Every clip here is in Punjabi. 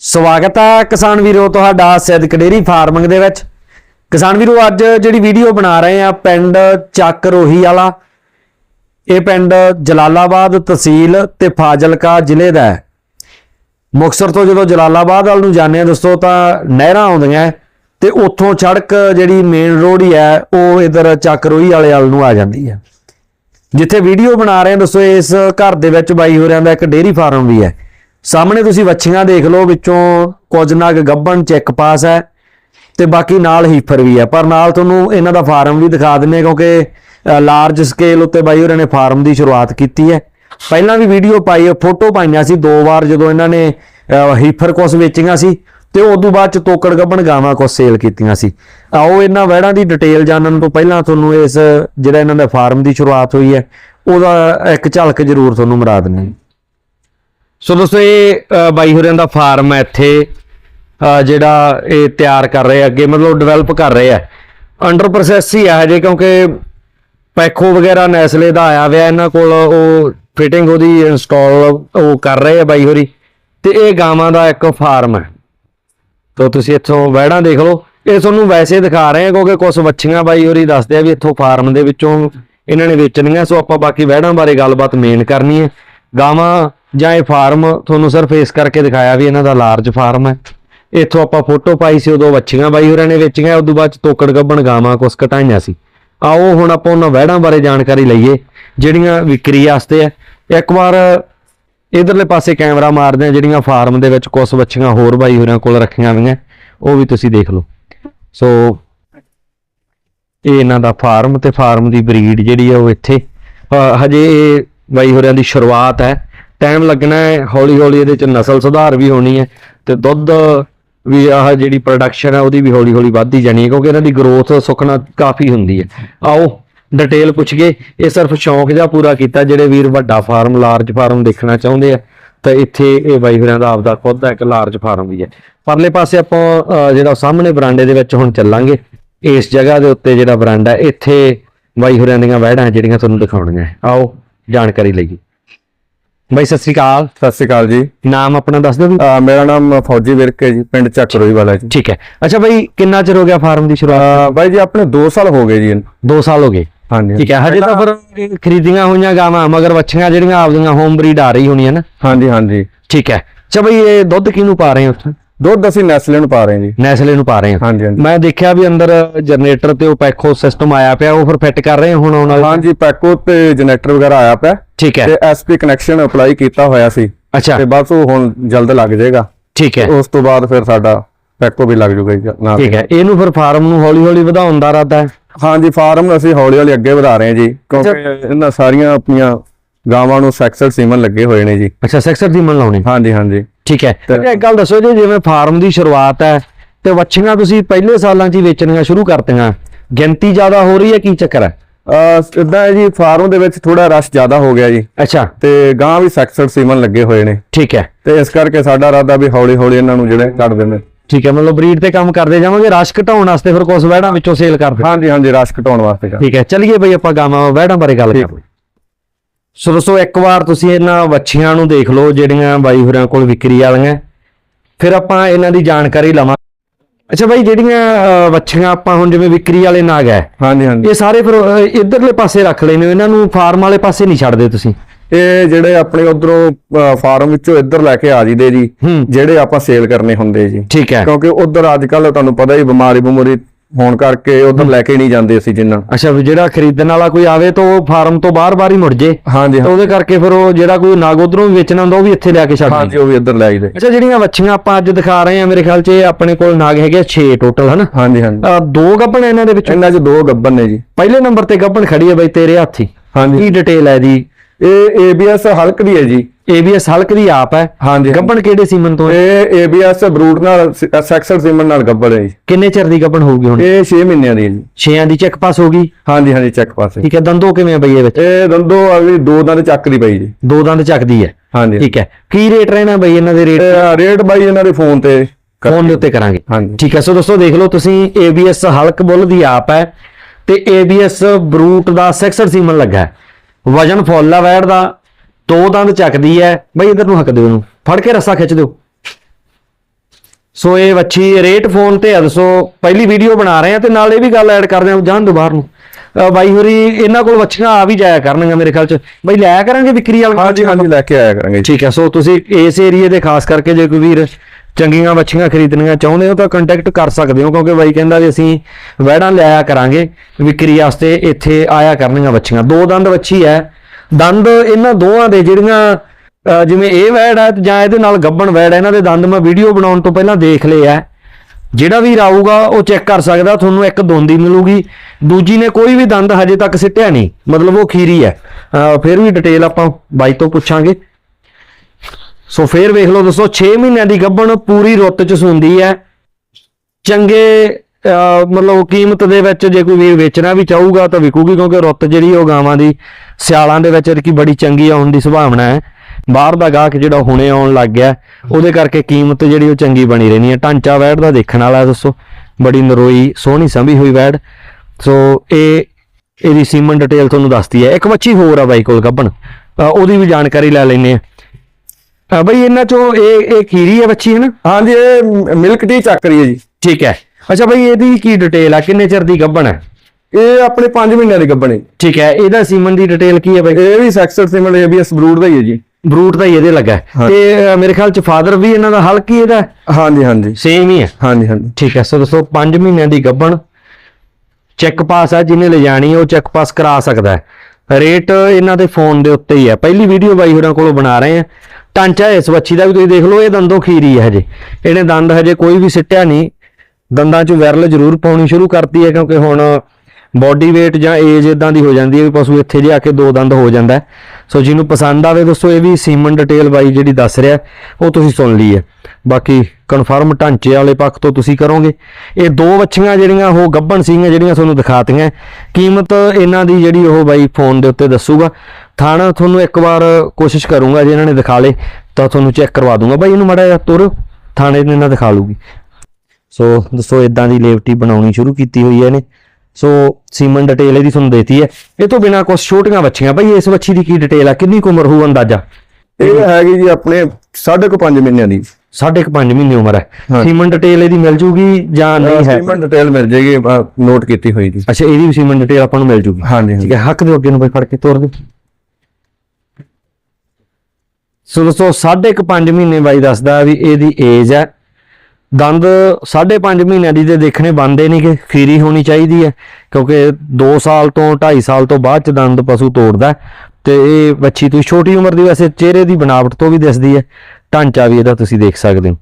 ਸਵਾਗਤ ਹੈ ਕਿਸਾਨ ਵੀਰੋ ਤੁਹਾਡਾ ਸਿੱਧਕ ਡੇਰੀ ਫਾਰਮਿੰਗ ਦੇ ਵਿੱਚ। ਕਿਸਾਨ ਵੀਰੋ, ਅੱਜ ਜਿਹੜੀ ਵੀਡੀਓ ਬਣਾ ਰਹੇ ਆ ਪਿੰਡ ਚੱਕ ਰੋਹੀ ਵਾਲਾ, ਇਹ ਪਿੰਡ ਜਲਾਲਾਬਾਦ ਤਹਿਸੀਲ ਤੇ ਫਾਜ਼ਿਲਕਾ ਜ਼ਿਲ੍ਹੇ ਦਾ ਹੈ। ਮੁਕਤਸਰ ਤੋਂ ਜਦੋਂ ਜਲਾਲਾਬਾਦ ਵੱਲ ਨੂੰ ਜਾਂਦੇ ਆ, ਦੋਸਤੋ, ਤਾਂ ਨਹਿਰਾਂ ਆਉਂਦੀਆਂ ਹੈ ਤੇ ਉੱਥੋਂ ਸੜਕ ਜਿਹੜੀ ਮੇਨ ਰੋਡ ਹੀ ਹੈ, ਉਹ ਇਧਰ ਚੱਕ ਰੋਹੀ ਵਾਲੇ ਵੱਲ ਨੂੰ ਆ ਜਾਂਦੀ ਹੈ। ਜਿੱਥੇ ਵੀਡੀਓ ਬਣਾ ਰਹੇ ਹਾਂ ਦੋਸਤੋ, ਇਸ ਘਰ ਦੇ ਵਿੱਚ ਬਾਈ ਹੋਰਿਆਂ ਦਾ ਇੱਕ ਡੇਅਰੀ ਫਾਰਮ ਵੀ ਹੈ। ਸਾਹਮਣੇ ਤੁਸੀਂ ਵੱਛੀਆਂ ਦੇਖ ਲਓ, ਵਿੱਚੋਂ ਕੁਝ ਨਗ ਗੱਬਣ ਚੈੱਕ ਪਾਸ ਹੈ ਤੇ ਬਾਕੀ ਨਾਲ ਹੀਫਰ ਵੀ ਹੈ। ਪਰ ਨਾਲ ਤੁਹਾਨੂੰ ਇਹਨਾਂ ਦਾ ਫਾਰਮ ਵੀ ਦਿਖਾ ਦਿੰਨੇ ਕਿਉਂਕਿ ਲਾਰਜ ਸਕੇਲ ਉੱਤੇ ਬਾਈ ਹੋਰਾਂ ਨੇ ਫਾਰਮ ਦੀ ਸ਼ੁਰੂਆਤ ਕੀਤੀ ਹੈ। ਪਹਿਲਾਂ ਵੀ ਵੀਡੀਓ ਪਾਈ ਹੈ ਫੋਟੋ ਪਾਈਆਂ ਸੀ ਦੋ ਵਾਰ ਜਦੋਂ ਇਹਨਾਂ ਨੇ ਹੀਫਰ ਕੁਛ ਵੇਚੀਆਂ ਸੀ ਤੇ ਉਸ ਤੋਂ ਬਾਅਦ ਚ ਤੋਕੜ ਗੱਬਣ ਗਾਵਾਂ ਕੁਛ ਸੇਲ ਕੀਤੀਆਂ ਸੀ। ਆਓ ਇਹਨਾਂ ਵਹਿੜਾਂ ਦੀ ਡਿਟੇਲ ਜਾਣਨ ਤੋਂ ਪਹਿਲਾਂ ਤੁਹਾਨੂੰ ਇਸ, ਜਿਹੜਾ ਇਹਨਾਂ ਦਾ ਫਾਰਮ ਦੀ ਸ਼ੁਰੂਆਤ ਹੋਈ ਹੈ, ਉਹਦਾ ਇੱਕ ਝਲਕ ਜ਼ਰੂਰ ਤੁਹਾਨੂੰ ਮਰਾ ਦਿੰਦੇ ਹਾਂ। ਸੋ ਦੋਸਤੋ, ਇਹ ਬਾਈ ਹੋਰਿਆਂ ਦਾ ਫਾਰਮ ਹੈ ਇੱਥੇ ਜਿਹੜਾ ਇਹ ਤਿਆਰ ਕਰ ਰਹੇ ਆ, ਅੱਗੇ ਮਤਲਬ ਡਿਵੈਲਪ ਕਰ ਰਹੇ ਆ। ਅੰਡਰ ਪ੍ਰੋਸੈਸ ਹੀ ਆ ਹਜੇ, ਕਿਉਂਕਿ ਪੈਖੋ ਵਗੈਰਾ ਨੈਸਲੇ ਦਾ ਆਇਆ ਹੋਇਆ, ਇਹਨਾਂ ਕੋਲ ਉਹ ਫਿਟਿੰਗ ਉਹਦੀ ਇੰਸਟਾਲ ਉਹ ਕਰ ਰਹੇ ਆ ਬਾਈ ਹੋਰੀ। ਤੇ ਇਹ ਗਾਵਾਂ ਦਾ ਇੱਕ ਫਾਰਮ ਹੈ। ਤੋ ਤੁਸੀਂ ਇੱਥੋਂ ਵਹਿੜਾਂ ਦੇਖ ਲਓ। ਇਹ ਤੁਹਾਨੂੰ ਵੈਸੇ ਦਿਖਾ ਰਹੇ ਆ, ਕਿਉਂਕਿ ਕੁਝ ਵੱਛੀਆਂ ਬਾਈ ਹੋਰੀ ਦੱਸਦੇ ਆ ਵੀ ਇੱਥੋਂ ਫਾਰਮ ਦੇ ਵਿੱਚੋਂ ਇਹਨਾਂ ਨੇ ਵੇਚਣੀਆਂ, ਸੋ ਆਪਾਂ ਬਾਕੀ ਵਹਿੜਾਂ ਬਾਰੇ ਗੱਲਬਾਤ ਮੇਨ ਕਰਨੀ ਹੈ। ਗਾਵਾਂ ਜਾਂ ਇਹ ਫਾਰਮ ਤੁਹਾਨੂੰ ਸਿਰਫ ਇਸ ਕਰਕੇ ਦਿਖਾਇਆ ਵੀ ਇਹਨਾਂ ਦਾ ਲਾਰਜ ਫਾਰਮ ਹੈ। ਇੱਥੋਂ ਆਪਾਂ ਫੋਟੋ ਪਾਈ ਸੀ, ਉਦੋਂ ਵੱਛੀਆਂ ਬਾਈ ਹੋਰਾਂ ਨੇ ਵੇਚੀਆਂ, ਉਦੋਂ ਬਾਅਦ ਚ ਤੋਕੜ ਗੱਬਣ ਗਾਵਾਂ, ਕੁਛ ਘਟਾਈਆਂ ਸੀ। ਆਓ ਹੁਣ ਆਪਾਂ ਉਹਨਾਂ ਵਹਿੜਾਂ ਬਾਰੇ ਜਾਣਕਾਰੀ ਲਈਏ, ਜਿਹੜੀਆਂ ਵਿਕਰੀ ਵਾਸਤੇ ਹੈ। ਇੱਕ ਵਾਰ ਇਧਰਲੇ ਪਾਸੇ ਕੈਮਰਾ ਮਾਰਦੇ ਆ ਜਿਹੜੀਆਂ ਫਾਰਮ ਦੇ ਵਿੱਚ ਕੁਝ ਵੱਛੀਆਂ ਹੋਰ ਬਾਈ ਹੋਰਾਂ ਕੋਲ ਰੱਖੀਆਂ ਹੋਈਆਂ, ਉਹ ਵੀ ਤੁਸੀਂ ਦੇਖ ਲਓ। ਸੋ, ਇਹ ਇਹਨਾਂ ਦਾ ਫਾਰਮ ਤੇ ਫਾਰਮ ਦੀ ਬਰੀਡ ਜਿਹੜੀ ਆ ਉਹ ਇੱਥੇ ਹਜੇ ਇਹ ਬਾਈ ਹੋਰਿਆਂ ਦੀ ਸ਼ੁਰੂਆਤ ਹੈ। ਟਾਈਮ ਲੱਗਣਾ ਹੈ ਹੌਲੀ ਹੌਲੀ ਇਹਦੇ ਚ ਨਸਲ ਸੁਧਾਰ ਵੀ ਹੋਣੀ ਹੈ ਤੇ ਦੁੱਧ ਵੀ ਆਹ ਜਿਹੜੀ ਪ੍ਰੋਡਕਸ਼ਨ ਹੈ ਉਹਦੀ ਵੀ ਹੌਲੀ ਹੌਲੀ ਵੱਧਦੀ ਜਾਣੀ ਹੈ ਕਿਉਂਕਿ ਇਹਨਾਂ ਦੀ ਗਰੋਥ ਸੁਖਣਾ ਕਾਫੀ ਹੁੰਦੀ ਹੈ। ਆਓ ਡਿਟੇਲ ਪੁੱਛ ਗਏ ਇਹ ਸਿਰਫ ਸ਼ੌਂਕ ਜਿਹਾ ਪੂਰਾ ਕੀਤਾ ਜਿਹੜੇ ਵੀਰ ਵੱਡਾ ਫਾਰਮ ਲਾਰਜ ਫਾਰਮ ਦੇਖਣਾ ਚਾਹੁੰਦੇ ਆ। ਤਾਂ ਇੱਥੇ ਇਹ ਬਾਈ ਹੋਰਿਆਂ ਦਾ ਆਪਦਾ ਖੁਦ ਦਾ ਇੱਕ ਲਾਰਜ ਫਾਰਮ ਵੀ ਹੈ। ਪਰਲੇ ਪਾਸੇ ਆਪਾਂ ਜਿਹੜਾ ਸਾਹਮਣੇ ਬਰਾਂਡੇ ਦੇ ਵਿੱਚ ਹੁਣ ਚੱਲਾਂਗੇ। ਇਸ ਜਗ੍ਹਾ ਦੇ ਉੱਤੇ ਜਿਹੜਾ ਬਰਾਂਡਾ ਹੈ, ਇੱਥੇ ਬਾਈ ਹੋਰਿਆਂ ਦੀਆਂ ਵਹਿੜਾਂ ਜਿਹੜੀਆਂ ਤੁਹਾਨੂੰ ਦਿਖਾਉਣੀਆਂ ਆਓ ਜਾਣਕਾਰੀ ਲਈਏ। ਬਾਈ ਸਤਿ ਸ੍ਰੀ ਅਕਾਲ। ਸਤਿ ਸ਼੍ਰੀ ਅਕਾਲ ਜੀ। ਨਾਮ ਆਪਣਾ ਦੱਸ ਦਿਓ। ਅਹ ਮੇਰਾ ਨਾਮ ਫੌਜੀ ਵਿਰਕ ਹੈ ਜੀ ਪਿੰਡ ਚੱਕਰੋਈ ਵਾਲਾ ਜੀ। ਠੀਕ ਹੈ। ਅੱਛਾ ਬਾਈ ਕਿੰਨਾ ਚਿਰ ਹੋ ਗਿਆ ਫਾਰਮ ਦੀ ਸ਼ੁਰੂਆਤ ਅਹ ਬਾਈ ਜੀ ਆਪਣੇ 2 ਸਾਲ ਹੋ ਗਏ ਜੀ। 2 ਸਾਲ ਹੋ ਗਏ। ਹਾਂਜੀ ਠੀਕ ਹੈ ਹਜੇ ਤਾਂ ਫਿਰ ਖਰੀਦੀਆਂ ਹੋਈਆਂ ਗਾਵਾਂ ਮਗਰ ਵੱਛੀਆਂ ਜਿਹੜੀਆਂ ਆਪਦੀਆਂ ਹੋਮ ਬਰੀਡ ਆ ਰਹੀ ਹੋਣੀਆਂ ਨਾ। ਹਾਂਜੀ ਹਾਂਜੀ। ਠੀਕ ਹੈ। ਅੱਛਾ ਬਈ ਇਹ ਦੁੱਧ ਕਿਹਨੂੰ ਪਾ ਰਹੇ ਹੋ ਉੱਥੇ? ਦੁੱਧ ਅਸੀਂ ਨੈਸਲੇ ਨੂੰ ਪਾ ਰਹੇ ਹਾਂ ਜੀ। ਨੈਸਲੇ ਨੂੰ ਪਾ ਰਹੇ ਹੋ। ਹਾਂਜੀ ਹਾਂਜੀ। ਮੈਂ ਦੇਖਿਆ ਵੀ ਅੰਦਰ ਜਨਰੇਟਰ ਤੇ ਉਹ ਪੈਖੋ ਸਿਸਟਮ ਆਇਆ ਪਿਆ ਉਹ ਫਿਰ ਫਿੱਟ ਕਰ ਰਹੇ ਹੁਣ ਆਉਣ ਵਾਲੇ? ਹਾਂਜੀ ਪੈਕੋ ਤੇ ਜਨਰੇਟਰ ਵਗੈਰਾ ਆਇਆ ਪਿਆ। ਠੀਕ ਹੈ। ਤੇ ਐਸਪੀ ਕਨੈਕਸ਼ਨ ਅਪਲਾਈ ਕੀਤਾ ਹੋਇਆ ਸੀ। ਅੱਛਾ। ਤੇ ਬਸ ਉਹ ਹੁਣ ਜਲਦ ਲੱਗ ਜਾਏਗਾ। ਠੀਕ ਹੈ। ਉਸ ਤੋਂ ਬਾਅਦ ਫਿਰ ਸਾਡਾ ਪੈਕੋ ਵੀ ਲੱਗ ਜੂਗਾ ਜੀ ਨਾਲ ਠੀਕ ਹੈ। ਇਹਨੂੰ ਫਿਰ ਫਾਰਮ ਨੂੰ ਹੌਲੀ ਹੌਲੀ ਵਧਾਉਣ ਦਾ ਇਰਾਦਾ ਹੈ? ਹਾਂਜੀ ਫਾਰਮ ਅਸੀਂ ਹੌਲੀ ਹੌਲੀ ਅੱਗੇ ਵਧਾ ਰਹੇ ਹਾਂ ਜੀ ਕਿਉਂਕਿ ਇਹਨਾਂ ਸਾਰੀਆਂ ਆਪਣੀਆਂ ਗਾਵਾਂ ਨੂੰ ਸੈਕਸਲ ਸੀਮਨ ਲੱਗੇ ਹੋਏ ਨੇ ਜੀ। ਅੱਛਾ ਸੈਕਸਰ ਦੀ ਮਨ ਲਾਉਣੀ। ਹਾਂਜੀ ਹਾਂਜੀ। ਠੀਕ ਹੈ। ਇੱਕ ਗੱਲ ਦੱਸੋ ਜੀ ਜਿਵੇਂ ਫਾਰਮ ਦੀ ਸ਼ੁਰੂਆਤ ਹੈ ਤੇ ਵੱਛੀਆਂ ਤੁਸੀਂ ਪਹਿਲੇ ਸਾਲਾਂ 'ਚ ਹੀ ਵੇਚਣੀਆਂ ਸ਼ੁਰੂ ਕਰਤੀਆਂ। ਗਿਣਤੀ ਜ਼ਿਆਦਾ ਹੋ ਰਹੀ ਹੈ ਕੀ ਚੱਕਰ ਹੈ? ਇਦਾਂ ਹੈ ਜੀ ਫਾਰਮ ਦੇ ਵਿੱਚ ਥੋੜਾ ਰਸ਼ ਜ਼ਿਆਦਾ ਹੋ ਗਿਆ ਜੀ। ਅੱਛਾ। ਤੇ ਗਾਂ ਵੀ ਸੈਕਸਲ ਸੀਮਨ ਲੱਗੇ ਹੋਏ ਨੇ। ਠੀਕ ਹੈ। ਤੇ ਇਸ ਕਰਕੇ ਸਾਡਾ ਇਰਾਦਾ ਵੀ ਹੌਲੀ ਹੌਲੀ ਇਹਨਾਂ ਨੂੰ ਜਿਹੜੇ ਕੱਢ ਦੇਣੇ ਠੀਕ ਹੈ ਮਤਲਬ ਬਰੀਡ ਤੇ ਕੰਮ ਕਰਦੇ ਜਾਵਾਂਗੇ ਰਸ਼ ਘਟਾਉਣ ਵਾਸਤੇ ਫਿਰ ਕੁਝ ਵਹਿੜਾਂ ਵਿੱਚੋਂ ਸੇਲ ਕਰਦੇ ਹਾਂਜੀ ਹਾਂਜੀ ਰਸ਼ ਘਟਾਉਣ ਵਾਸਤੇ। ਕਰ ਠੀਕ ਹੈ ਚਲਿਏ ਬਈ ਆਪਾਂ ਗਾਵਾਂ ਵਹਿੜਾਂ ਬਾਰੇ ਗੱਲ ਠੀਕ। ਸੋ ਦੋਸਤੋ ਇੱਕ ਵਾਰ ਤੁਸੀਂ ਇਹਨਾਂ ਵੱਛੀਆਂ ਨੂੰ ਦੇਖ ਲਓ ਜਿਹੜੀਆਂ ਬਾਈ ਹੋਰਾਂ ਕੋਲ ਵਿਕਰੀ ਵਾਲੀਆਂ। ਫਿਰ ਆਪਾਂ ਇਹਨਾਂ ਦੀ ਜਾਣਕਾਰੀ ਲਵਾਂ ਅੱਛਾ ਬਾਈ ਜਿਹੜੀਆਂ ਵੱਛੀਆਂ ਆਪਾਂ ਹੁਣ ਜਿਵੇਂ ਵਿਕਰੀ ਵਾਲੇ ਨਾਗ ਹੈ ਹਾਂਜੀ ਹਾਂਜੀ। ਇਹ ਸਾਰੇ ਫਿਰ ਇਧਰਲੇ ਪਾਸੇ ਰੱਖ ਲੈਨੇ ਇਹਨਾਂ ਨੂੰ ਫਾਰਮ ਵਾਲੇ ਪਾਸੇ ਨਹੀਂ ਛੱਡਦੇ ਤੁਸੀਂ? ਇਹ ਜਿਹੜੇ ਆਪਣੇ ਉਧਰੋਂ ਫਾਰਮ ਵਿੱਚੋਂ ਇੱਧਰ ਲੈ ਕੇ ਆ ਜੀਦੇ ਜੀ ਜਿਹੜੇ ਆਪਾਂ ਸੇਲ ਕਰਨੇ ਹੁੰਦੇ ਜੀ। ਠੀਕ ਹੈ। ਕਿਉਂਕਿ ਉਧਰ ਅੱਜ ਕੱਲ ਤੁਹਾਨੂੰ ਪਤਾ ਹੀ ਬਿਮਾਰੀ ਬਿਮੂਰੀ ਹੋਣ ਕਰਕੇ ਉਧਰ ਲੈ ਕੇ ਨਹੀਂ ਜਾਂਦੇ ਅਸੀਂ ਜਿੰਨਾ। ਅੱਛਾ ਵੀ ਜਿਹੜਾ ਖਰੀਦਣ ਵਾਲਾ ਕੋਈ ਆਵੇ ਤਾਂ ਉਹ ਫਾਰਮ ਤੋਂ ਬਾਹਰ-ਬਾਹਰ ਹੀ ਮੁੜ ਜੇ। ਹਾਂਜੀ ਤਾਂ ਉਹਦੇ ਕਰਕੇ ਫਿਰ ਉਹ ਜਿਹੜਾ ਕੋਈ ਨਾਗ ਉਧਰੋਂ ਵੀ ਵੇਚਣਾ ਹੁੰਦਾ ਉਹ ਵੀ ਇੱਥੇ ਲਿਆ ਕੇ ਛੱਡ ਹਾਂਜੀ ਦਿੰਦੇ। ਉਹ ਵੀ ਇੱਧਰ ਲੈ ਆਈਦੇ। ਅੱਛਾ ਜਿਹੜੀਆਂ ਵੱਛੀਆਂ ਆਪਾਂ ਅੱਜ ਦਿਖਾ ਰਹੇ ਹਾਂ ਮੇਰੇ ਖਿਆਲ 'ਚ ਇਹ ਆਪਣੇ ਕੋਲ ਨਾਗ ਹੈਗੇ 6 ਟੋਟਲ ਹਨਾ? ਹਾਂਜੀ ਹਾਂਜੀ। ਅਹ, ਦੋ ਗੱਭਣ ਇਹਨਾਂ ਦੇ ਵਿੱਚ? ਇਹਨਾਂ 'ਚ ਦੋ ਗੱਬਨ ਨੇ ਜੀ। ਪਹਿਲੇ ਨੰਬਰ ਤੇ ਗੱਭਣ ਖੜੀ ਹੈ ਬਈ ਤੇਰੇ ਹੱਥੀ। ਹਾਂਜੀ। ਕੀ ਡਿਟੇਲ ਹੈ ਇਹਦੀ? ਇਹ ABS ਹਲਕ ਦੀ ਹੈ ਜੀ। ABS ਹਲਕ ਦੀ ਆਪ ਹੈ। ਹਾਂਜੀ। ਗੱਭਣ ਕਿਹੜੇ ਸੀਮਨ ਤੋਂ ਹੈ? ਇਹ ABS ਬਰੂਟ ਨਾਲ ਸੈਕਸਲ ਸੀਮਨ ਨਾਲ ਗੱਬਲ ਹੈ ਜੀ। ਕਿੰਨੇ ਚਿਰ ਦੀ ਗੱਭਣ ਹੋਊਗੀ ਹੁਣ? ਇਹ 6 ਮਹੀਨਿਆਂ ਦੀ ਹੈ ਜੀ। 6ਾਂ ਦੀ ਚੈੱਕ ਪਾਸ ਹੋਗੀ ਹਾਂਜੀ ਹਾਂਜੀ ਚੈੱਕ ਪਾਸੇ ਠੀਕ ਹੈ ਦੰਦੋ ਕਿਵੇਂ ਆ ਬਈ ਇਹ ਵਿੱਚ? ਇਹ ਦੰਦੋ ਅਗਲੀ ਦੋ ਦੰਦ ਚੱਕ ਦੀ ਪਈ ਜੀ। ਦੋ ਦੰਦ ਚੱਕਦੀ ਹੈ। ਹਾਂਜੀ। ਠੀਕ ਹੈ। ਕੀ ਰੇਟ ਰਹਿਣਾ ਬਈ ਇਹਨਾਂ ਦੇ ਰੇਟ ਇਹ ਰੇਟ ਬਾਈ ਇਹਨਾਂ ਦੇ ਫੋਨ ਤੇ ਕਰ- ਫੋਨ ਦੇ ਉੱਤੇ ਕਰਾਂਗੇ। ਹਾਂਜੀ। ਠੀਕ ਹੈ ਸੋ ਦੋਸਤੋ ਦੇਖ ਲਓ ਤੁਸੀਂ ABS ਹਲਕ ਬੁੱਲ ਦੀ ਆਪ ਹੈ ਤੇ ABS ਬਰੂਟ ਦਾ ਸੈਕਸਰ ਸੀਮਨ ਲੱਗਾ ਹੈ। ਵਜਨ ਫੁੱਲ ਆ ਵੈੜ ਦਾ ਦੋ ਦੰਦ ਚੱਕਦੀ ਹੈ ਬਈ ਇਧਰ ਨੂੰ ਹੱਕ ਦਿਓ ਇਹਨੂੰ। ਫੜ ਕੇ ਰੱਸਾ ਖਿੱਚ ਦਿਓ। ਸੋ ਇਹ ਵੱਛੀ ਰੇਟ ਫੋਨ ਤੇ ਆ ਦੱਸੋ ਪਹਿਲੀ ਵੀਡੀਓ ਬਣਾ ਰਹੇ ਆ ਤੇ ਨਾਲ ਇਹ ਵੀ ਗੱਲ ਐਡ ਕਰਦੇ ਆ ਜਾਣ ਦੋ ਬਾਹਰ ਨੂੰ। ਬਾਈ ਹੋਰੀ ਇਹਨਾਂ ਕੋਲ ਵੱਛੀਆਂ ਆ ਵੀ ਜਾਇਆ ਕਰਨਗੀਆਂ ਮੇਰੇ ਖਿਆਲ ਚ। ਬਾਈ ਲਿਆ ਕਰਾਂਗੇ ਵਿਕਰੀ ਵਾਲਾ ਹਾਂਜੀ ਹਾਂਜੀ ਲੈ ਕੇ ਆਇਆ ਕਰਾਂਗੇ ਠੀਕ ਹੈ ਸੋ ਤੁਸੀਂ ਇਸ ਏਰੀਏ ਦੇ ਖਾਸ ਕਰਕੇ ਜੇ ਕੋਈ ਵੀਰ ਚੰਗੀਆਂ ਵੱਛੀਆਂ ਖਰੀਦਣੀਆਂ ਚਾਹੁੰਦੇ ਹੋ ਤਾਂ ਕੰਟੈਕਟ ਕਰ ਸਕਦੇ ਹੋ ਕਿਉਂਕਿ ਬਾਈ ਕਹਿੰਦਾ ਵੀ ਅਸੀਂ ਵਹਿੜਾਂ ਲਿਆਇਆ ਕਰਾਂਗੇ ਵਿਕਰੀ ਵਾਸਤੇ ਇੱਥੇ ਆਇਆ ਕਰਨਗੀਆਂ ਵੱਛੀਆਂ। ਦੋ ਦੰਦ ਵੱਛੀ ਹੈ ਦੰਦ ਇਹਨਾਂ ਦੋਵਾਂ ਦੇ ਜਿਹੜੀਆਂ ਜਿਵੇਂ ਇਹ ਵੈੜ ਹੈ ਜਾਂ ਇਹਦੇ ਨਾਲ ਗੱਬਣ ਵੈੜ ਹੈ ਇਹਨਾਂ ਦੇ ਦੰਦ ਮੈਂ ਵੀਡੀਓ ਬਣਾਉਣ ਤੋਂ ਪਹਿਲਾਂ ਦੇਖ ਲਏ ਆ। ਜਿਹੜਾ ਵੀ ਆਊਗਾ ਉਹ ਚੈੱਕ ਕਰ ਸਕਦਾ, ਤੁਹਾਨੂੰ ਇੱਕ ਦੋਂਦੀ ਮਿਲੂਗੀ। ਦੂਜੀ ਨੇ ਕੋਈ ਵੀ ਦੰਦ ਹਜੇ ਤੱਕ ਸਿੱਟਿਆ ਨਹੀਂ, ਮਤਲਬ ਉਹ ਖੀਰੀ ਹੈ ਅਹ, ਫਿਰ ਵੀ ਡਿਟੇਲ ਆਪਾਂ ਬਾਈ ਤੋਂ ਪੁੱਛਾਂਗੇ। ਸੋ ਫੇਰ ਵੇਖ ਲਓ ਦੋਸਤੋ 6 ਮਹੀਨਿਆਂ ਦੀ ਗੱਭਣ ਪੂਰੀ ਰੁੱਤ ਚ ਸੁੰਦੀ ਹੈ ਚੰਗੇ ਮਤਲਬ ਕੀਮਤ ਦੇ ਵਿੱਚ ਜੇ ਕੋਈ ਵੀਰ ਵੇਚਣਾ ਵੀ ਚਾਹੂਗਾ ਤਾਂ ਵਿਕੂਗੀ ਕਿਉਂਕਿ ਰੁੱਤ ਜਿਹੜੀ ਉਹ ਗਾਵਾਂ ਦੀ ਸਿਆਲਾਂ ਦੇ ਵਿੱਚ ਕੀ ਬੜੀ ਚੰਗੀ ਆਉਣ ਦੀ ਸੰਭਾਵਨਾ ਹੈ। ਬਾਹਰ ਦਾ ਗਾਹਕ ਜਿਹੜਾ ਹੁਣੇ ਆਉਣ ਲੱਗ ਗਿਆ ਉਹਦੇ ਕਰਕੇ ਕੀਮਤ ਜਿਹੜੀ ਉਹ ਚੰਗੀ ਬਣੀ ਰਹਿਣੀ ਹੈ। ਢਾਂਚਾ ਵੈੜ ਦਾ ਦੇਖਣ ਵਾਲਾ ਹੈ ਦੋਸਤੋ ਬੜੀ ਨਰੋਈ ਸੋਹਣੀ ਸੰਭੀ ਹੋਈ ਵੈੜ। ਸੋ ਇਹ ਇਹਦੀ ਸੀਮਨ ਡਿਟੇਲ ਤੁਹਾਨੂੰ ਦੱਸਦੀ ਹੈ। ਇੱਕ ਬੱਚੀ ਹੋਰ ਆ ਬਾਈ ਕੋਲ ਅਹ ਉਹਦੀ ਵੀ ਜਾਣਕਾਰੀ ਲੈ ਲੈਨੇ ਆ ਆ ਬਈ ਇਹਨਾਂ ਚੋਂ ਇਹ ਇਹ ਖੀਰੀ ਹੈ ਬੱਚੀ ਹੈ ਨਾ? ਹਾਂਜੀ ਇਹ ਮਿਲਕ ਟੀ ਚੱਕ ਰਹੀ ਹੈ ਜੀ। ਠੀਕ ਹੈ। ਅੱਛਾ ਬਈ ਇਹਦੀ ਕੀ ਡਿਟੇਲ ਆ? ਕਿੰਨੇ ਚਿਰ ਦੀ ਗੱਭਣ ਹੈ? ਇਹ ਆਪਣੇ 5 ਮਹੀਨਿਆਂ ਦੀ ਗੱਬਣੀ ਠੀਕ ਹੈ ਇਹਦਾ ਸੀਮਨ ਦੀ ਡਿਟੇਲ ਕੀ ਹੈ ਬਈ? ਇਹ ਵੀ ਸੈਕਸਰ ਸਿਮਲ ਏਬੀਐਸ ਬਰੂਡ ਦਾ ਹੀ ਹੈ ਜੀ। ਬਰੂਟ ਦਾ ਹੀ ਇਹਦੇ ਲੱਗਾ ਹੈ। ਹਾਂ। ਤੇ ਮੇਰੇ ਖਿਆਲ ਚ ਫਾਦਰ ਵੀ ਇਹਨਾਂ ਦਾ ਹਲਕੀ ਇਹਦਾ ਹਾਂਜੀ ਹਾਂਜੀ। ਸੇਮ ਹੀ ਹੈ? ਹਾਂਜੀ ਹਾਂਜੀ। ਠੀਕ ਹੈ ਸੋ ਦੋਸਤੋ 5 ਮਹੀਨਿਆਂ ਦੀ ਗੱਭਣ ਚੈੱਕ ਪਾਸ ਆ ਜਿਹਨੇ ਲੈ ਜਾਣੀ ਹੈ ਉਹ ਚੈੱਕ ਪਾਸ ਕਰਾ ਸਕਦਾ ਹੈ। ਰੇਟ ਇਹਨਾਂ ਦੇ ਫੋਨ ਦੇ ਉੱਤੇ ਹੀ ਹੈ। ਪਹਿਲੀ ਵੀਡੀਓ ਬਾਈ ਹੋਰਾਂ ਕੋਲੋਂ ਬਣਾ ਰਹੇ ਆ ਟਾਂਚਾ ਇਸ ਬੱਚੀ ਦਾ ਵੀ ਤੁਸੀਂ ਦੇਖ ਲਓ ਇਹ ਦੰਦੋਂ ਖੀਰੀ ਹੈ ਹਜੇ। ਇਹਨੇ ਦੰਦ ਹਜੇ ਕੋਈ ਵੀ ਸਿੱਟਿਆ ਨਹੀਂ। ਦੰਦਾਂ 'ਚ ਵਿਰਲ ਜ਼ਰੂਰ ਪਾਉਣੀ ਸ਼ੁਰੂ ਕਰਤੀ ਹੈ ਕਿਉਂਕਿ ਹੁਣ ਬਾਡੀ weight ਜਾਂ ਏਜ ਇਦਾਂ ਦੀ ਹੋ ਜਾਂਦੀ ਹੈ ਵੀ ਪਸ਼ੂ ਇੱਥੇ ਜੇ ਆ ਕੇ ਦੋ ਦੰਦ ਹੋ ਜਾਂਦਾ ਸੋ ਜਿਹਨੂੰ ਪਸੰਦ ਆਵੇ ਦੋਸਤੋ, ਇਹ ਵੀ ਸੀਮਨ ਡਿਟੇਲ ਬਾਈ ਜਿਹੜੀ ਦੱਸ ਰਿਹਾ ਉਹ ਤੁਸੀਂ ਸੁਣ ਲਈ ਹੈ। ਬਾਕੀ ਕਨਫਰਮ ਢਾਂਚੇ ਵਾਲੇ ਪੱਖ ਤੋਂ ਤੁਸੀਂ ਕਰੋਗੇ। ਇਹ ਦੋ ਵੱਛੀਆਂ ਜਿਹੜੀਆਂ, ਉਹ ਗੱਭਣ ਸੀਗੀਆਂ ਜਿਹੜੀਆਂ ਤੁਹਾਨੂੰ ਦਿਖਾਤੀਆਂ ਕੀਮਤ ਇਹਨਾਂ ਦੀ ਜਿਹੜੀ ਉਹ ਬਾਈ ਫੋਨ ਦੇ ਉੱਤੇ ਦੱਸੂਗਾ। ਥਾਣਾ ਤੁਹਾਨੂੰ ਇੱਕ ਵਾਰ ਕੋਸ਼ਿਸ਼ ਕਰੂੰਗਾ ਜੇ ਇਹਨਾਂ ਨੇ ਦਿਖਾ ਲੇ ਤਾਂ ਤੁਹਾਨੂੰ ਚੈੱਕ ਕਰਵਾ ਦੂੰਗਾ। ਬਾਈ ਇਹਨੂੰ ਮੜਾ ਜਿਹਾ ਤੁਰ, ਥਾਣੇ ਦੇ ਨਾਲ ਦਿਖਾ ਲੂਗੀ ਸੋ ਦੋਸਤੋ ਇਦਾਂ ਦੀ ਲੇਵਟੀ ਬਣਾਉਣੀ ਸ਼ੁਰੂ ਕੀਤੀ ਹੋਈ ਹੈ ਇਹਨੇ। ਸੋ ਸੀਮਨ ਡਿਟੇਲ ਇਹਦੀ ਤੁਹਾਨੂੰ ਦੇਤੀ ਹੈ। ਇਹ ਤੋਂ ਬਿਨਾ ਕੁਝ ਛੋਟੀਆਂ ਬੱਚੀਆਂ ਬਈ ਇਸ ਬੱਚੀ ਦੀ ਕੀ ਡਿਟੇਲ ਆ? ਕਿੰਨੀ ਕੁ ਉਮਰ ਹੋਊ ਅੰਦਾਜ਼ਾ? ਇਹ ਹੈਗੀ ਜੀ ਆਪਣੇ 5.5 ਮਹੀਨਿਆਂ ਦੀ। ਸਾਢੇ ਕੁ ਪੰਜ ਮਹੀਨੇ ਉਮਰ ਹੈ। ਸੀਮਨ ਡਿਟੇਲ ਇਹਦੀ ਮਿਲ ਜੂਗੀ ਜਾਂ ਨਹੀਂ ਹੈ? ਸੀਮਨ ਡਿਟੇਲ ਮਿਲ ਜੇਗੀ ਨੋਟ ਕੀਤੀ ਹੋਈ ਜੀ। ਅੱਛਾ ਇਹਦੀ ਵੀ ਸੀਮਨ ਡਿਟੇਲ ਆਪਾਂ ਨੂੰ ਮਿਲ ਜੂਗੀ। ਹਾਂਜੀ ਠੀਕ ਹੈ ਹੱਕ ਦੇ ਅੱਗੇ ਨੂੰ ਬਈ ਫੜ ਕੇ ਤੋਰ ਦੇ ਸੋ ਦੋਸਤੋ ਸਾਢੇ ਕੁ ਪੰਜ ਮਹੀਨੇ ਬਾਈ ਦੱਸਦਾ ਵੀ ਇਹਦੀ ਏਜ ਹੈ। ਦੰਦ ਸਾਢੇ ਪੰਜ ਮਹੀਨਿਆਂ ਦੀ ਤੇ ਦੇਖਣੇ ਬੰਦੇ ਨਹੀਂ ਕਿ ਖੀਰੀ ਹੋਣੀ ਚਾਹੀਦੀ ਹੈ, ਕਿਉਂਕਿ 2 ਸਾਲ ਤੋਂ 2.5 ਸਾਲ ਤੋਂ ਬਾਅਦ ਚ ਦੰਦ ਪਸ਼ੂ ਤੋੜਦਾ ਹੈ। ਤੇ ਇਹ ਬੱਚੀ ਤੁਸੀਂ ਛੋਟੀ ਉਮਰ ਦੀ ਵੈਸੇ ਚਿਹਰੇ ਦੀ ਬਣਾਵਟ ਤੋਂ ਵੀ ਦਿਸਦੀ ਹੈ, ਢਾਂਚਾ ਵੀ ਇਹਦਾ ਤੁਸੀਂ ਦੇਖ ਸਕਦੇ ਹੋ।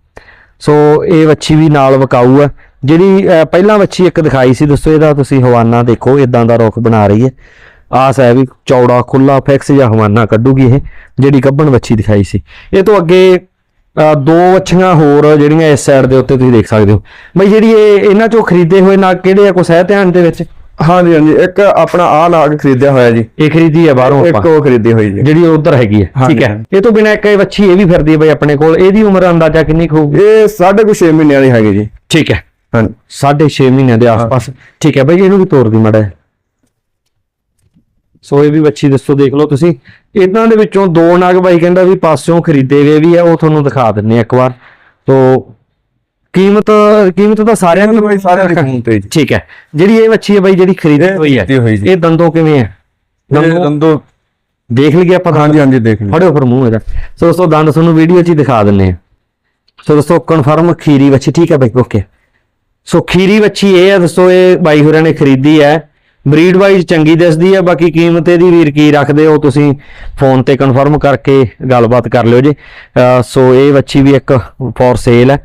ਸੋ ਇਹ ਵੱਛੀ ਵੀ ਨਾਲ ਵਕਾਊ ਹੈ। ਜਿਹੜੀ ਪਹਿਲਾਂ ਵੱਛੀ ਇੱਕ ਦਿਖਾਈ ਸੀ ਦੋਸਤੋ ਇਹਦਾ ਤੁਸੀਂ ਹਵਾਨਾ ਦੇਖੋ ਇਦਾਂ ਦਾ ਰੁੱਖ ਬਣਾ ਰਹੀ ਹੈ। ਆਸ ਹੈ ਵੀ ਚੌੜਾ ਖੁੱਲਾ ਫਿਕਸ ਜਾਂ ਹਵਾਨਾ ਕੱਢੂਗੀ ਇਹ, ਜਿਹੜੀ ਕੱਢਣ ਵੱਛੀ ਦਿਖਾਈ ਸੀ। ਇਹ ਤੋਂ ਅੱਗੇ ਦੋ ਵੱਛੀਆਂ ਹੋਰ ਜਿਹੜੀਆਂ ਇਸ ਸਾਈਡ ਦੇ ਉੱਤੇ ਤੁਸੀਂ ਦੇਖ ਸਕਦੇ ਹੋ। ਬਈ ਜਿਹੜੀ ਇਹ ਇਹਨਾਂ ਚੋਂ ਖਰੀਦੇ ਹੋਏ ਨਾ ਕਿਹੜੇ ਆ? ਕੁਛ ਹੈ ਧਿਆਨ ਦੇ ਵਿੱਚ? ਹਾਂਜੀ ਹਾਂਜੀ। ਇੱਕ ਆਪਣਾ ਆ ਨਾਗ ਖਰੀਦਿਆ ਹੋਇਆ ਜੀ। ਇਹ ਖਰੀਦੀ ਹੈ ਬਾਹਰੋਂ ਇੱਕ ਆਪਾਂ। ਉਹ ਖਰੀਦੀ ਹੋਈ ਜੀ। ਜਿਹੜੀ ਉਧਰ ਹੈਗੀ ਹੈ ਠੀਕ ਹੈ। ਇਹ ਤੋਂ ਬਿਨਾ ਇੱਕ ਇਹ ਵੱਛੀ ਇਹ ਵੀ ਫਿਰਦੀ ਹੈ ਬਈ ਆਪਣੇ ਕੋਲ। ਇਹਦੀ ਉਮਰ ਅੰਦਾਜ਼ਾ ਕਿੰਨੀ ਕੁ ਹੋਊਗੀ? ਇਹ 6.5 ਮਹੀਨਿਆਂ ਦੀ ਹੈਗੀ ਜੀ। ਠੀਕ ਹੈ। ਹਾਂਜੀ। ਸਾਢੇ 6 ਮਹੀਨਿਆਂ ਦੇ ਆਸ-ਪਾਸ। ਠੀਕ ਹੈ ਬਈ ਇਹਨੂੰ ਵੀ ਤੋੜ ਦੀ ਮੜਾ ਸੋ ਇਹ ਵੀ ਬੱਚੀ ਦੱਸੋ ਦੇਖ ਲਓ ਤੁਸੀਂ। ਇਹਨਾਂ ਦੇ ਵਿੱਚੋਂ ਦੋ ਨਗ ਬਾਈ ਕਹਿੰਦਾ ਵੀ ਪਾਸਿਓਂ ਖਰੀਦੇ ਗਏ ਵੀ ਆ ਉਹ ਤੁਹਾਨੂੰ ਦਿਖਾ ਦਿੰਨੇ ਇੱਕ ਵਾਰ। ਤੋ ਕੀਮਤ ਕੀਮਤ ਤਾਂ ਸਾਰਿਆਂ ਦੀ ਬਾਈ ਸਾਰਿਆਂ ਦੀ ਫੋਨ ਤੇ ਜੀ। ਠੀਕ ਹੈ। ਜਿਹੜੀ ਇਹ ਬੱਚੀ ਹੈ ਬਾਈ ਜਿਹੜੀ ਖਰੀਦੀ ਹੋਈ ਹੈ। ਇਹ ਦੰਦੋਂ ਕਿਵੇਂ ਹੈ? ਦੰਦੋਂ ਦੇਖ ਲਈਏ ਆਪਾਂ? ਹਾਂਜੀ ਹਾਂਜੀ ਦੇਖ ਲਈ ਫੜਿਓ ਫਿਰ ਮੂੰਹ ਇਹਦਾ। ਸੋ ਦੋਸਤੋ ਦੰਦ ਤੁਹਾਨੂੰ ਵੀਡੀਓ 'ਚ ਹੀ ਦਿਖਾ ਦਿੰਨੇ ਆ। ਸੋ ਦੋਸਤੋ ਕਨਫਰਮ ਖੀਰੀ ਵੱਛੀ ਠੀਕ ਹੈ ਬਾਈ ਓਕੇ ਸੋ ਖੀਰੀ ਵੱਛੀ ਇਹ ਹੈ ਦੋਸਤੋ ਇਹ ਬਾਈ ਹੋਰਾਂ ਨੇ ਖਰੀਦੀ ਹੈ। ਬਰੀਡ ਵਾਈਜ਼ ਚੰਗੀ ਦਿਸਦੀ ਹੈ ਬਾਕੀ ਕੀਮਤ ਇਹਦੀ ਵੀਰ ਕੀ ਰੱਖਦੇ ਹੋ ਤੁਸੀਂ ਫੋਨ ਤੇ ਕਨਫਰਮ ਕਰਕੇ ਗੱਲਬਾਤ ਕਰ ਲਿਓ ਜੀ। ਸੋ ਇਹ ਵੱਛੀ ਵੀ ਇੱਕ ਫॉर ਸੇਲ ਹੈ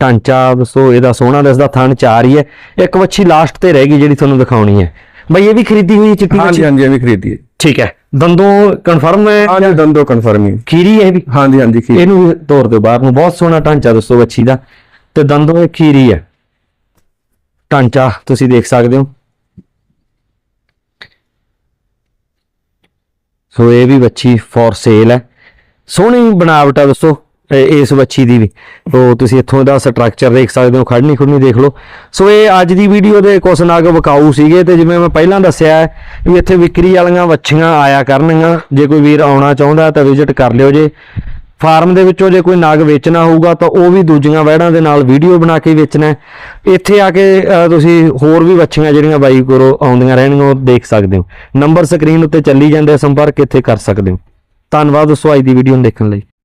ਢਾਂਚਾ ਦੱਸੋ ਇਹਦਾ ਸੋਹਣਾ ਦਿਸਦਾ ਥਣ ਚਾਰ ਹੀ ਹੈ ਇੱਕ ਵੱਛੀ ਲਾਸਟ ਤੇ ਰਹਿ ਗਈ ਜਿਹੜੀ ਤੁਹਾਨੂੰ ਦਿਖਾਉਣੀ ਹੈ ਬਈ ਇਹ ਵੀ ਖਰੀਦੀ ਹੋਈ ਚਿੱਟੀ ਹਾਂਜੀ ਵੱਛੀ? ਹਾਂਜੀ ਇਹ ਵੀ ਖਰੀਦੀ ਹੈ ਠੀਕ ਹੈ ਦੰਦੋਂ ਕਨਫਰਮ ਹੈ ਹਾਂਜੀ ਦੰਦੋ ਕਨਫਰਮ ਹੀ ਖੀਰੀ ਹੈ ਵੀ? ਹਾਂਜੀ ਹਾਂਜੀ ਖੀਰੀ। ਇਹਨੂੰ ਤੋੜ ਦਿਓ ਬਾਹਰ ਨੂੰ। ਬਹੁਤ ਸੋਹਣਾ ਢਾਂਚਾ ਦੱਸੋ ਵੱਛੀ ਦਾ। ਤੇ ਦੰਦੋਂ ਇਹ ਖੀਰੀ ਹੈ ਢਾਂਚਾ ਤੁਸੀਂ ਦੇਖ ਸਕਦੇ ਹੋ। ਸੋ ਇਹ ਵੀ ਵੱਛੀ ਫॉर ਸੇਲ ਹੈ। ਸੋਹਣੀ ਬਣਾਵਟ ਆ ਦੱਸੋ ਇਸ ਵੱਛੀ ਦੀ ਵੀ। ਉਹ ਤੁਸੀਂ ਇੱਥੋਂ ਦਾ ਸਟਰਕਚਰ ਦੇਖ ਸਕਦੇ ਹੋ ਖੜਨੀ ਖੁੜਨੀ ਦੇਖ ਲਓ। ਸੋ ਇਹ ਅੱਜ ਦੀ ਵੀਡੀਓ ਦੇ ਕੁਛ ਨਗ ਵਿਕਾਊ ਸੀਗੇ ਤੇ ਜਿਵੇਂ ਮੈਂ ਪਹਿਲਾਂ ਦੱਸਿਆ ਵੀ ਇੱਥੇ ਵਿਕਰੀ ਵਾਲੀਆਂ ਵੱਛੀਆਂ ਆਇਆ ਕਰਨਗੀਆਂ। ਜੇ ਕੋਈ ਵੀਰ ਆਉਣਾ ਚਾਹੁੰਦਾ ਤਾਂ ਵਿਜ਼ਿਟ ਕਰ ਲਿਓ ਜੇ। ਫਾਰਮ ਦੇ ਵਿੱਚੋਂ ਜੇ ਕੋਈ ਨਾਗ ਵੇਚਣਾ ਹੋਊਗਾ ਤਾਂ ਉਹ ਵੀ ਦੂਜੀਆਂ ਵਹਿੜਾਂ ਦੇ ਨਾਲ ਵੀਡੀਓ ਬਣਾ ਕੇ ਵੇਚਣਾ ਇੱਥੇ ਆ ਕੇ ਤੁਸੀਂ ਹੋਰ ਵੀ ਵੱਛੀਆਂ ਜਿਹੜੀਆਂ ਬਾਈ ਕੋਲੋਂ ਆਉਂਦੀਆਂ ਰਹਿਣਗੀਆਂ ਉਹ ਦੇਖ ਸਕਦੇ ਹੋ। ਨੰਬਰ ਸਕਰੀਨ ਉੱਤੇ ਚੱਲੀ ਜਾਂਦੇ ਆ, ਸੰਪਰਕ ਇੱਥੇ ਕਰ ਸਕਦੇ ਹੋ। ਧੰਨਵਾਦ ਦੋਸਤੋ ਅੱਜ ਦੀ ਵੀਡੀਓ ਨੂੰ ਦੇਖਣ ਲਈ।